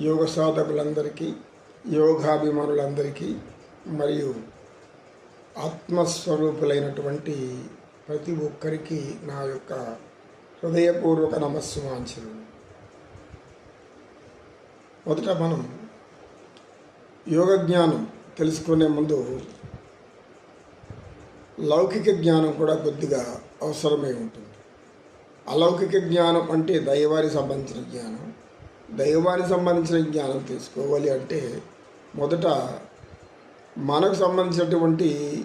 యోగ సాధకులందరికీ యోగాభిమానులందరికీ మరియు ఆత్మస్వరూపులైనటువంటి ప్రతి ఒక్కరికి నా యొక్క హృదయపూర్వక నమస్సుమాంచలు. మొదట మనం యోగ జ్ఞానం తెలుసుకునే ముందు లౌకిక జ్ఞానం కూడా కొద్దిగా అవసరమై ఉంటుంది. అలౌకిక జ్ఞానం అంటే దైవానికి సంబంధించిన జ్ఞానం దైవానికి సంబంధించిన జ్ఞానం తెలుసుకోవాలి అంటే మొదట మనకు సంబంధించినటువంటి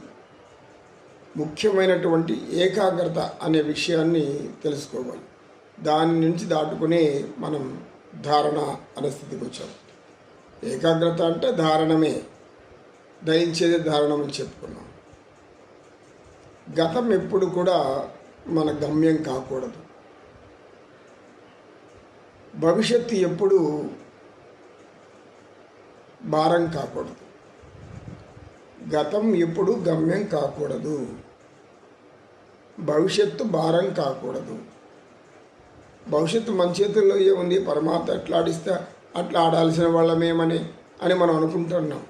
ముఖ్యమైనటువంటి ఏకాగ్రత అనే విషయాన్ని తెలుసుకోవాలి. దాని నుంచి దాటుకునే మనం ధారణ అనే స్థితికి వచ్చాం. ఏకాగ్రత అంటే ధారణమే. దయించేది ధారణం అని చెప్పుకున్నాం. గతం ఎప్పుడు కూడా మన గమ్యం కాకూడదు. భవిష్యత్తు ఎప్పుడు భారం కాకూడదు. గతం ఎప్పుడు గమ్యం కాకూడదు. భవిష్యత్తు భారం కాకూడదు. భవిష్యత్తు మన చేతుల్లో ఏముంది పరమాత్మ ఎట్లా ఆడిస్తే అట్లా ఆడాల్సిన వాళ్ళమేమని అని మనం అనుకుంటున్నాం.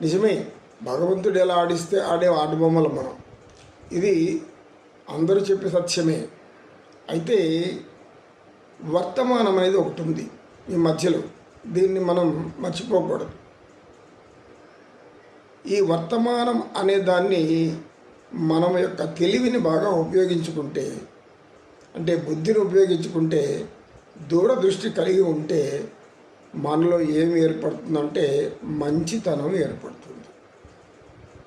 నిజమే భగవంతుడు ఎలా ఆడిస్తే ఆడే ఆటబొమ్మలు మనం. ఇది అందరూ చెప్పే సత్యమే. అయితే వర్తమానం అనేది ఒకటి ఉంది ఈ మధ్యలో. దీన్ని మనం మర్చిపోకూడదు. ఈ వర్తమానం అనే దాన్ని మనం యొక్క తెలివిని బాగా ఉపయోగించుకుంటే అంటే బుద్ధిని ఉపయోగించుకుంటే దూరదృష్టి కలిగి ఉంటే మనలో ఏమి ఏర్పడుతుందంటే మంచితనం ఏర్పడుతుంది.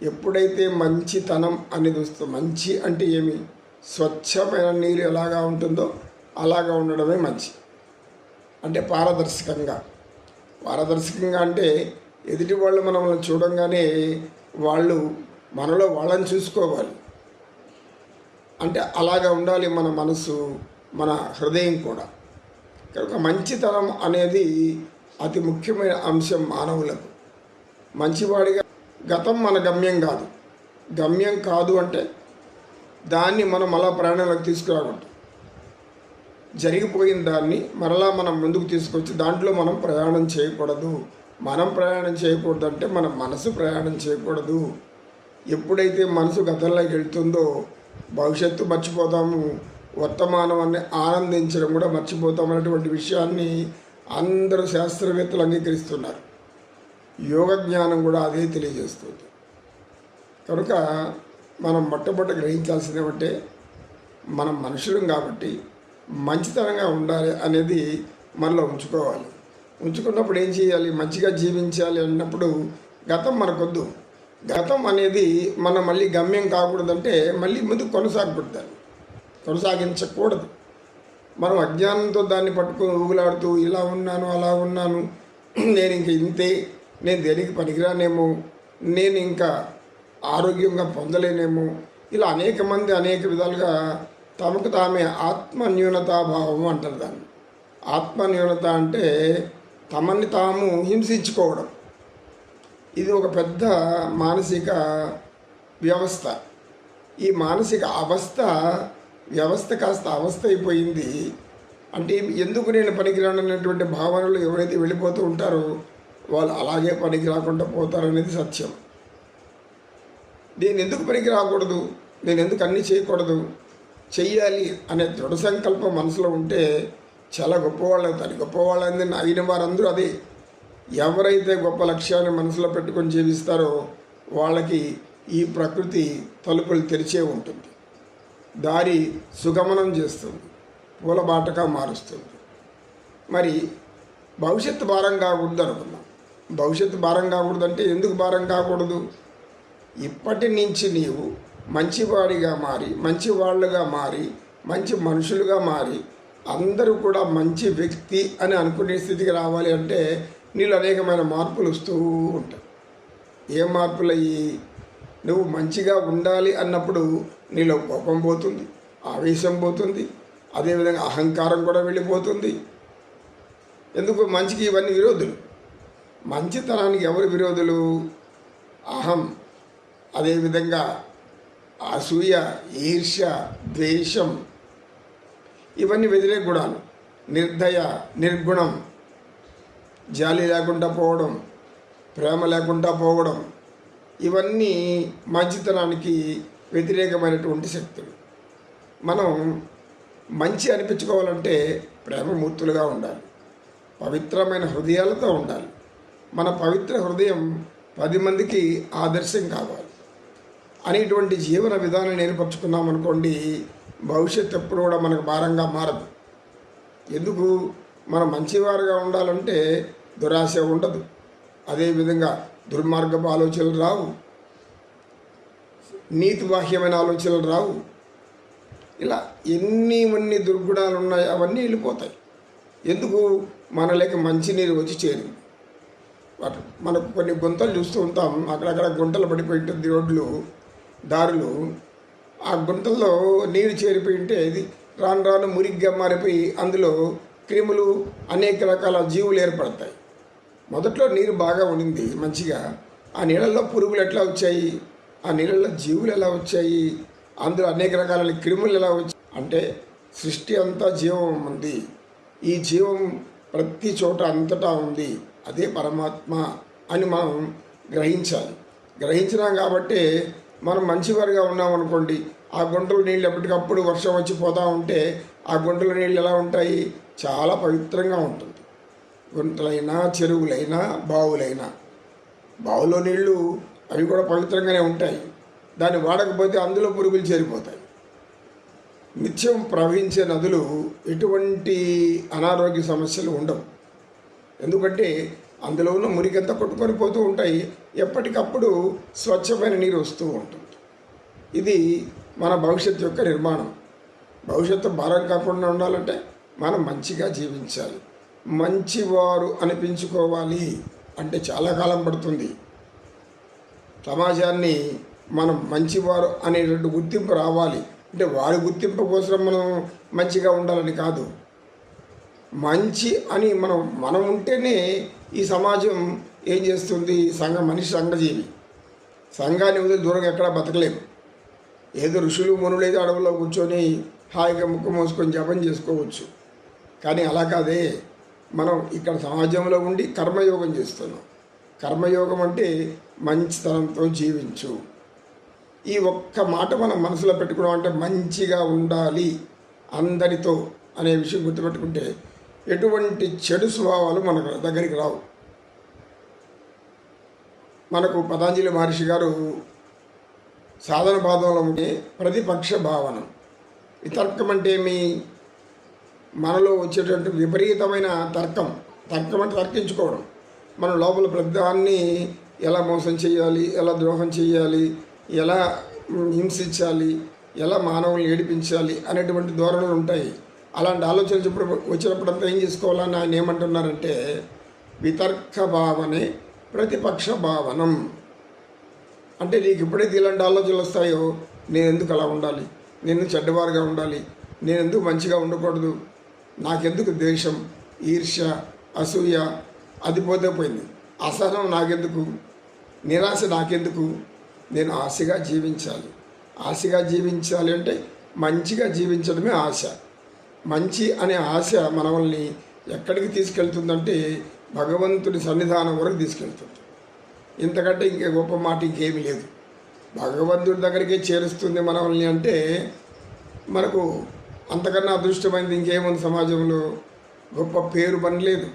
ఎప్పుడైతే మంచితనం అనేది వస్తుంది మంచి అంటే ఏమి? స్వచ్ఛమైన నీరు ఎలాగా ఉంటుందో అలాగా ఉండడమే మంచి. అంటే పారదర్శకంగా. పారదర్శకంగా అంటే ఎదుటి వాళ్ళు మనల్ని చూడంగానే వాళ్ళు మనలో వాళ్ళని చూసుకోవాలి. అంటే అలాగా ఉండాలి మన మనసు మన హృదయం కూడా. కనుక మంచితనం అనేది అతి ముఖ్యమైన అంశం మానవులకు. మంచివాడిగా గతం మన గమ్యం కాదు. గమ్యం కాదు అంటే దాన్ని మనం అలా ప్రాణాలకు తీసుకురాకూడదు. జరిగిపోయిన దాన్ని మరలా మనం ముందుకు తీసుకొచ్చి దాంట్లో మనం ప్రయాణం చేయకూడదు. మనం ప్రయాణం చేయకూడదు అంటే మన మనసు ప్రయాణం చేయకూడదు. ఎప్పుడైతే మనసు గతంలోకి వెళ్తుందో భవిష్యత్తు మర్చిపోతాము వర్తమానాన్ని ఆనందించడం కూడా మర్చిపోతాం అనేటువంటి విషయాన్ని అందరూ శాస్త్రవేత్తలు అంగీకరిస్తున్నారు. యోగ జ్ఞానం కూడా అదే తెలియజేస్తుంది. కనుక మనం మొట్టమొదటి గ్రహించాల్సింది ఏమంటే మనం మనుషులం కాబట్టి మంచితనంగా ఉండాలి అనేది మనలో ఉంచుకోవాలి. ఉంచుకున్నప్పుడు ఏం చేయాలి? మంచిగా జీవించాలి అన్నప్పుడు గతం మనకొద్దు. గతం అనేది మనం మళ్ళీ గమ్యం కాకూడదంటే మళ్ళీ ముందు కొనసాగకూడదు. కొనసాగించకూడదు. మనం అజ్ఞానంతో దాన్ని పట్టుకొని ఊగులాడుతూ ఇలా ఉన్నాను అలా ఉన్నాను నేను ఇంక ఇంతే నేను దేనికి పనికిరానేమో నేను ఇంకా ఆరోగ్యంగా పొందలేనేమో ఇలా అనేక మంది అనేక విధాలుగా తమకు తామే ఆత్మ న్యూనతాభావం అంటారు దాన్ని. ఆత్మ న్యూనత అంటే తమని తాము హింసించుకోవడం. ఇది ఒక పెద్ద మానసిక వ్యవస్థ. ఈ మానసిక అవస్థ వ్యవస్థ కాస్త అవస్థ అయిపోయింది. అంటే ఎందుకు నేను పనికిరాను అనేటువంటి భావనలు ఎవరైతే వెళ్ళిపోతూ ఉంటారో వాళ్ళు అలాగే పనికి రాకుండా పోతారనేది సత్యం. నేను ఎందుకు పనికి రాకూడదు? నేను ఎందుకు అన్నీ చేయకూడదు? చెయ్యాలి అనే దృఢ సంకల్పం మనసులో ఉంటే చాలా గొప్పవాళ్ళు అవుతారు గొప్పవాళ్ళంది అయిన వారందరూ అదే. ఎవరైతే గొప్ప లక్ష్యాన్ని మనసులో పెట్టుకొని జీవిస్తారో వాళ్ళకి ఈ ప్రకృతి తలుపులు తెరిచే ఉంటుంది. దారి సుగమనం చేస్తుంది. పూలబాటగా మారుస్తుంది. మరి భవిష్యత్తు భారం కాకూడదు అనుకున్నాం. భవిష్యత్తు భారం కాకూడదంటే ఎందుకు భారం కాకూడదు? ఇప్పటి నుంచి నీవు మంచివాడిగా మారి మంచి వాళ్ళుగా మారి మంచి మనుషులుగా మారి అందరూ కూడా మంచి వ్యక్తి అని అనుకునే స్థితికి రావాలి అంటే నీళ్ళు అనేకమైన మార్పులు వస్తూ ఉంటాయి. ఏ మార్పులు అయ్యి నువ్వు మంచిగా ఉండాలి అన్నప్పుడు నీలో కోపం పోతుంది ఆవేశం పోతుంది అదేవిధంగా అహంకారం కూడా వెళ్ళిపోతుంది. ఎందుకు? మంచికి ఇవన్నీ విరోధులు. మంచితనానికి ఎవరు విరోధులు? అహం. అదేవిధంగా అసూయ ఈర్ష్య ద్వేషం ఇవన్నీ వ్యతిరేక గుణాలు. నిర్దయ నిర్గుణం జాలి లేకుండా పోవడం ప్రేమ లేకుండా పోవడం ఇవన్నీ మంచితనానికి వ్యతిరేకమైనటువంటి శక్తులు. మనం మంచి అనిపించుకోవాలంటే ప్రేమమూర్తులుగా ఉండాలి. పవిత్రమైన హృదయాలతో ఉండాలి. మన పవిత్ర హృదయం పది మందికి ఆదర్శం కావాలి. అనేటువంటి జీవన విధానాన్ని ఏర్పరచుకున్నాం అనుకోండి భవిష్యత్తు ఎప్పుడు కూడా మనకు భారంగా మారదు. ఎందుకు? మనం మంచివారుగా ఉండాలంటే దురాశ ఉండదు. అదేవిధంగా దుర్మార్గపు ఆలోచనలు రావు. నీతి బాహ్యమైన ఆలోచనలు రావు. ఇలా ఎన్ని ఉన్ని దుర్గుణాలు ఉన్నాయి అవన్నీ వెళ్ళిపోతాయి. ఎందుకు? మన లేక మంచినీరు వచ్చి చేరింది. మనకు కొన్ని గుంతలు చూస్తూ ఉంటాం. అక్కడక్కడ గుంటలు పడిపోయి ఉంటుంది రోడ్లు. దారులు ఆ గుంతల్లో నీరు చేరిపోయి ఉంటే ఇది రాను రాను మురిగ్గా మారిపోయి అందులో క్రిములు అనేక రకాల జీవులు ఏర్పడతాయి. మొదట్లో నీరు బాగా ఉండింది మంచిగా. ఆ నీళ్ళల్లో పురుగులు ఎట్లా వచ్చాయి? ఆ నీళ్ళల్లో జీవులు ఎలా వచ్చాయి? అందులో అనేక రకాల క్రిములు ఎలా వచ్చాయి? అంటే సృష్టి అంతా జీవం ఉంది. ఈ జీవం ప్రతి చోట అంతటా ఉంది. అదే పరమాత్మ అని మనం గ్రహించాలి. గ్రహించినాం కాబట్టి మనం మంచివారిగా ఉన్నాం అనుకోండి ఆ గుంటల నీళ్ళు ఎప్పటికప్పుడు వర్షం వచ్చి పోతూ ఉంటే ఆ గుంటల నీళ్ళు ఎలా ఉంటాయి? చాలా పవిత్రంగా ఉంటుంది. గుంటలైనా చెరువులైనా బావులైనా. బావులో నీళ్ళు అవి కూడా పవిత్రంగానే ఉంటాయి. దాన్ని వాడకపోతే అందులో పురుగులు చేరిపోతాయి. నిత్యం ప్రవహించే నదులు ఎటువంటి అనారోగ్య సమస్యలు ఉండవు. ఎందుకంటే అందులో ఉన్న మురికంతా కొట్టుకొని పోతూ ఉంటాయి. ఎప్పటికప్పుడు స్వచ్ఛమైన నీరు వస్తూ ఉంటుంది. ఇది మన భవిష్యత్తు యొక్క నిర్మాణం. భవిష్యత్తు భారం కాకుండా ఉండాలంటే మనం మంచిగా జీవించాలి. మంచివారు అనిపించుకోవాలి అంటే చాలా కాలం పడుతుంది. సమాజాన్ని మనం మంచివారు అనేటువంటి గుర్తింపు రావాలి. అంటే వారి గుర్తింపు కోసం మనం మంచిగా ఉండాలని కాదు. మంచి అని మనం మనం ఉంటేనే ఈ సమాజం ఏం చేస్తుంది? సంఘ మనిషి సంఘజీవి. సంఘాన్ని వదిలి దూరంగా ఎక్కడా బతకలేము. ఏదో ఋషులు మునులైతే అడవుల్లో కూర్చొని హాయిగా ముక్కు మోసుకొని జపం చేసుకోవచ్చు. కానీ అలా కాదే. మనం ఇక్కడ సమాజంలో ఉండి కర్మయోగం చేస్తున్నాం. కర్మయోగం అంటే మంచితనంతో జీవించు. ఈ ఒక్క మాట మనం మనసులో పెట్టుకున్నాం అంటే మంచిగా ఉండాలి. అందరితో అనే విషయం గుర్తుపెట్టుకుంటే ఎటువంటి చెడు స్వభావాలు మన దగ్గరికి రావు. మనకు పతాంజలి మహర్షి గారు సాధన భావంలో ఉండే ప్రతిపక్ష భావన. వితర్కం అంటే ఏమి? మనలో వచ్చేటువంటి విపరీతమైన తర్కం. తర్కం అంటే తర్కించుకోవడం. మన లోపల ప్రతిదాన్ని ఎలా మోసం చేయాలి ఎలా ద్రోహం చేయాలి ఎలా హింసించాలి ఎలా మానవుల్ని ఏడిపించాలి అనేటువంటి ధోరణులు ఉంటాయి. అలాంటి ఆలోచనలు ఇప్పుడు వచ్చినప్పుడంతా ఏం చేసుకోవాలని ఆయన ఏమంటున్నారంటే వితర్క భావనే ప్రతిపక్ష భావనం. అంటే నీకు ఎప్పుడైతే ఇలాంటి ఆలోచనలు వస్తాయో నేను ఎందుకు అలా ఉండాలి? నేను చెడ్డవారుగా ఉండాలి? నేను ఎందుకు మంచిగా ఉండకూడదు? నాకెందుకు ద్వేషం ఈర్ష్య అసూయ? అది పోతే పోయింది. అసహనం నాకెందుకు? నిరాశ నాకెందుకు? నేను ఆశగా జీవించాలి. ఆశగా జీవించాలి అంటే మంచిగా జీవించడమే ఆశ. మంచి అనే ఆశ మనల్ని ఎక్కడికి తీసుకెళ్తుందంటే భగవంతుడి సన్నిధానం వరకు తీసుకెళ్తుంది. ఇంతకంటే ఇంకే గొప్ప మాట ఇంకేమీ లేదు. భగవంతుడి దగ్గరికే చేరుస్తుంది మనల్ని అంటే మనకు అంతకన్నా అదృష్టమైనది ఇంకేముంది సమాజంలో? గొప్ప పేరు పని లేదు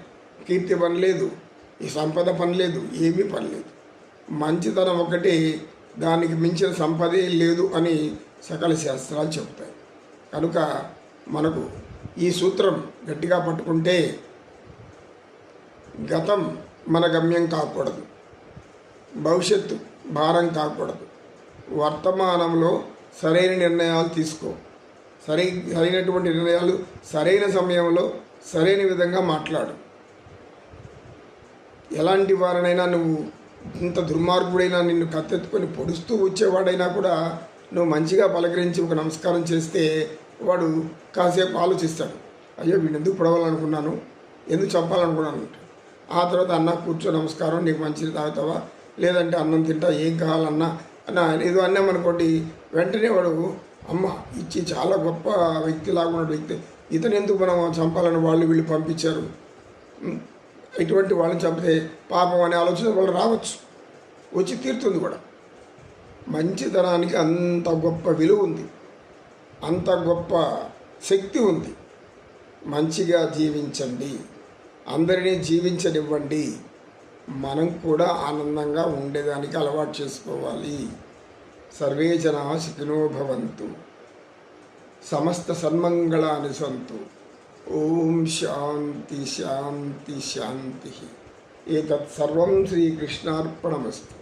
కీర్తి పని లేదు ఈ సంపద పని లేదు ఏమీ పని లేదు మంచితనం ఒకటి దానికి మించిన సంపదే లేదు అని సకల శాస్త్రాలు చెప్తాయి కనుక మనకు ఈ సూత్రం గట్టిగా పట్టుకుంటే గతం మన గమ్యం కాకూడదు. భవిష్యత్తు భారం కాకూడదు. వర్తమానంలో సరైన నిర్ణయాలు తీసుకో. సరి సరైనటువంటి నిర్ణయాలు సరైన సమయంలో సరైన విధంగా మాట్లాడు. ఎలాంటి వారినైనా నువ్వు ఇంత దుర్మార్గుడైనా నిన్ను కత్తెత్తుకొని పొడుస్తూ వచ్చేవాడైనా కూడా నువ్వు మంచిగా పలకరించి ఒక నమస్కారం చేస్తే వాడు కాసేపు ఆలోచిస్తాడు. అయ్యో వీడిని ఎందుకు పొడవాలనుకున్నాను? ఎందుకు చంపాలనుకున్నాను? ఆ తర్వాత అన్న కూర్చో నమస్కారం నీకు మంచిది తాగుతావా? లేదంటే అన్నం తింటా ఏం కావాలన్నా? అన్న ఏదో అన్నామనుకోండి వెంటనే వాడు అమ్మ ఇచ్చి చాలా గొప్ప వ్యక్తి లాగా ఉన్న వ్యక్తి ఇతను ఎందుకు మనం చంపాలని వాళ్ళు వీళ్ళు పంపించారు? ఇటువంటి వాళ్ళని చంపితే పాపం అనే ఆలోచన వాళ్ళు రావచ్చు. వచ్చి తీరుతుంది కూడా. మంచితనానికి అంత గొప్ప విలువ ఉంది. అంత గొప్ప శక్తి ఉంది. మంచిగా జీవించండి. అందరినీ జీవించనివ్వండి. మనం కూడా ఆనందంగా ఉండేదానికి అలవాటు చేసుకోవాలి. సర్వే జనా సుఖినో సమస్త సన్మంగళాని సంతు. ఓం శాంతి శాంతి శాంతి. ఏతత్ సర్వం శ్రీకృష్ణార్పణమస్తు.